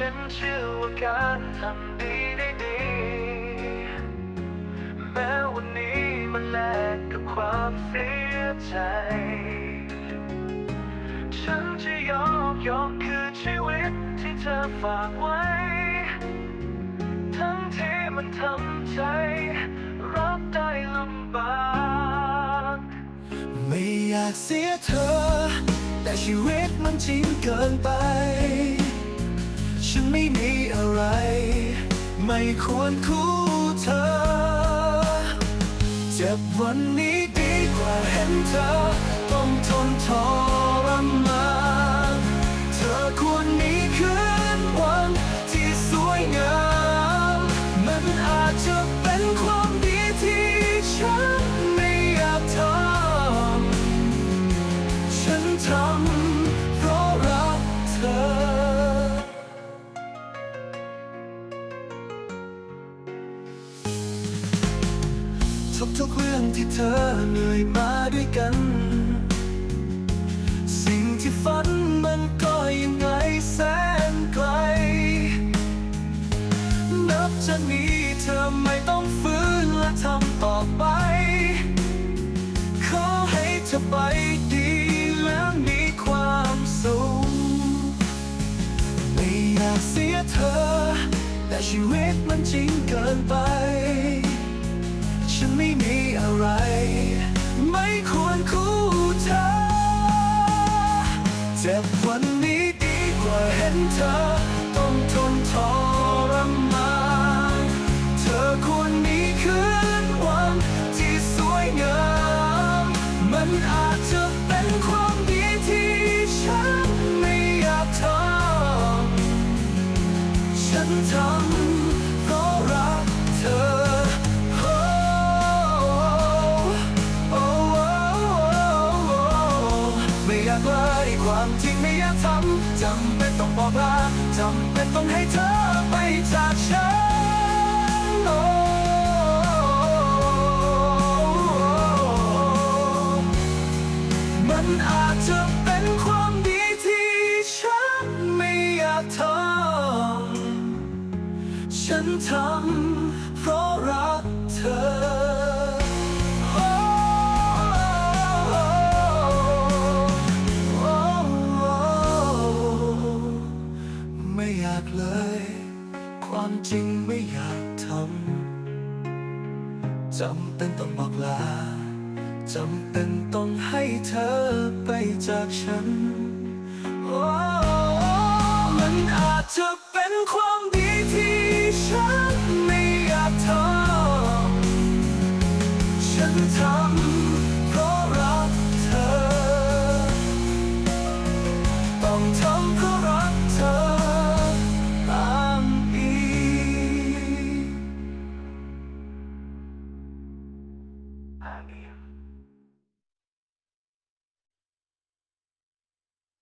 ฉันเชื่อว่าการทำดีได้ดี แม้วันนี้มันแลกกับความเสียใจ ฉันจะยอมยอมคืนชีวิตที่เธอฝากไว้ ทั้งที่มันทำใจ รับได้ลำบาก ไม่อยากเสียเธอ แต่ชีวิตมันจริงเกินไป ฉันไม่มีอะไร ไม่ควรคู่เธอ เจ็บวันนี้ดีกว่าเห็นเธอ ต้องทนทอ ทุกๆเรื่องที่เธอเหนื่อยมาด้วยกัน สิ่งที่ฝันมันก็ยังไงแสนไกล นับจากนี้เธอไม่ต้องฟื้นและทำต่อไป ขอให้เธอไปดีและมีความสุขไม่อยากเสียเธอ แต่ชีวิตมันจริงเกินไป ฉันไม่มีอะไร ไม่ควรคู่เธอ เจ็บวันนี้ดีกว่าเห็นเธอ ต้องทนทรมาน ไม่อยากเลยความจริงไม่อยากทำจำเป็นต้องบอกลาจำเป็นต้องให้เธอไปจากฉันโอ้มันอาจจะเป็นความดีที่ฉันไม่อยากทำฉันทำเพราะรักากเลย ความจริงไม่อยากทำจำเป็นต้องบอกลาจำเป็นต้องให้เธอไปจากฉัน มันอาจจะเป็นความ ก